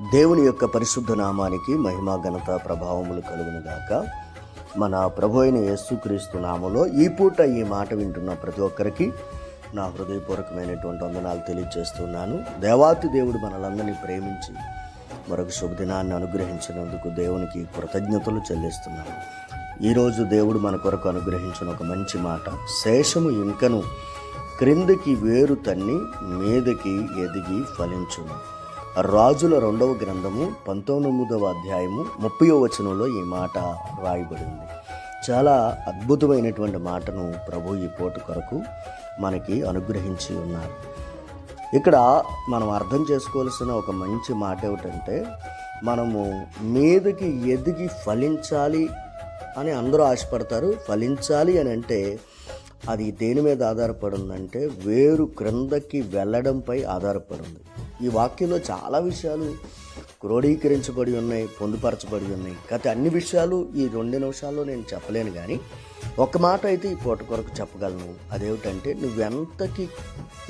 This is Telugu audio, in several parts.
దేవుని యొక్క పరిశుద్ధ నామానికి మహిమా ఘనత ప్రభావములు కలుగునుగాక మన ప్రభు అయిన యేసుక్రీస్తు నామలో ఈ పూట ఈ మాట వింటున్న ప్రతి ఒక్కరికి నా హృదయపూర్వకమైనటువంటి వందనాలు తెలియజేస్తున్నాను. దేవాతి దేవుడు మనలందరినీ ప్రేమించి మరొక శుభదినాన్ని అనుగ్రహించినందుకు దేవునికి కృతజ్ఞతలు చెల్లిస్తున్నాను. ఈరోజు దేవుడు మన కొరకు అనుగ్రహించిన ఒక మంచి మాట శేషము ఇంకను క్రిందికి వేరు తన్ని మీదకి ఎదిగి ఫలించును. రాజుల రెండవ గ్రంథము పంతొమ్మిదవ అధ్యాయము ముప్పయో వచనంలో ఈ మాట రాయబడింది. చాలా అద్భుతమైనటువంటి మాటను ప్రభు ఈ పోటు కొరకు మనకి అనుగ్రహించి ఉన్నారు. ఇక్కడ మనం అర్థం చేసుకోవాల్సిన ఒక మంచి మాట ఏమిటంటే మనము మీదకి ఎదిగి ఫలించాలి అని అందరూ ఆశపడతారు. ఫలించాలి అని అంటే అది దేని మీద ఆధారపడి ఉందంటే వేరు క్రిందకి వెళ్ళడంపై ఆధారపడుంది ఈ వాక్యంలో చాలా విషయాలు క్రోడీకరించబడి ఉన్నాయి పొందుపరచబడి ఉన్నాయి. గత అన్ని విషయాలు ఈ రెండు నిమిషాల్లో నేను చెప్పలేను కానీ ఒక మాట అయితే ఈ పూట కొరకు చెప్పగలను. అదేమిటంటే నువ్వెంతకి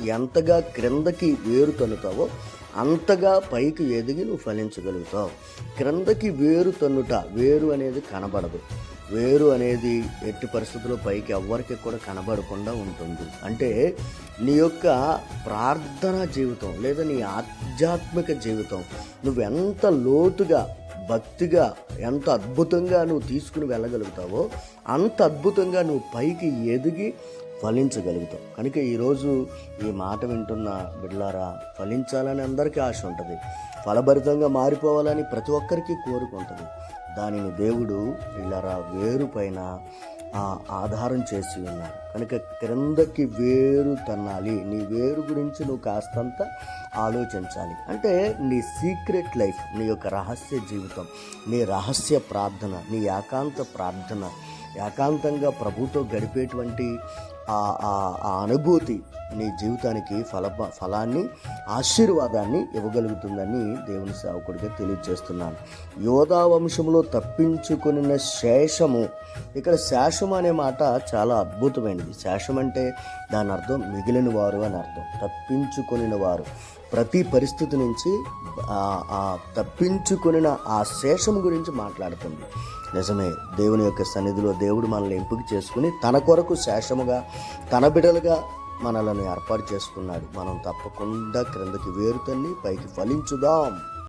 ఎంతగా క్రిందకి వేరు తన్నుతావో అంతగా పైకి ఎదిగి నువ్వు ఫలించగలుగుతావు. క్రిందకి వేరు తన్నుట వేరు అనేది కనబడదు. వేరు అనేది ఎట్టి పరిస్థితుల్లో పైకి ఎవ్వరికి కూడా కనబడకుండా ఉంటుంది. అంటే నీ యొక్క ప్రార్థన జీవితం లేదా నీ ఆధ్యాత్మిక జీవితం నువ్వెంత లోతుగా భక్తిగా ఎంత అద్భుతంగా నువ్వు తీసుకుని వెళ్ళగలుగుతావో అంత అద్భుతంగా నువ్వు పైకి ఎదిగి ఫలించగలుగుతావు. కనుక ఈరోజు ఈ మాట వింటున్న బిడ్లారా ఫలించాలని అందరికీ ఆశ ఉంటుంది. ఫలభరితంగా మారిపోవాలని ప్రతి ఒక్కరికి కోరుకుంటుంది దానిని దేవుడు బిళ్ళారా వేరు పైన ఆధారం చేసి ఉన్నారు. కనుక క్రిందకి వేరు తన్నాలి. నీ వేరు గురించి నువ్వు కాస్తంత ఆలోచించాలి. అంటే నీ సీక్రెట్ లైఫ్ నీ యొక్క రహస్య జీవితం నీ రహస్య ప్రార్థన నీ ఏకాంత ప్రార్థన ఏకాంతంగా ప్రభుతో గడిపేటువంటి ఆ ఆ- ఆ అనుభూతి నీ జీవితానికి ఫల ఫలాన్ని ఆశీర్వాదాన్ని ఇవ్వగలుగుతుందని దేవుని సేవకుడిగా తెలియజేస్తున్నాను యోధా వంశంలో తప్పించుకున్న శేషము ఇక్కడ శేషం అనే మాట చాలా అద్భుతమైనది. శేషం అంటే దాని అర్థం మిగిలిన వారు అని అర్థం. తప్పించుకొనిన వారు. ప్రతి పరిస్థితి నుంచి ఆ- తప్పించుకొనిన ఆ శేషం గురించి మాట్లాడుతుంది. నిజమే దేవుని యొక్క సన్నిధిలో దేవుడు మనల్ని ఎంపిక చేసుకుని తన కొరకు శేషముగా తన బిడలుగా మనలను ఏర్పాటు చేసుకున్నాడు. మనం తప్పకుండా క్రిందకి వేరు తల్లి పైకి ఫలించుదాం.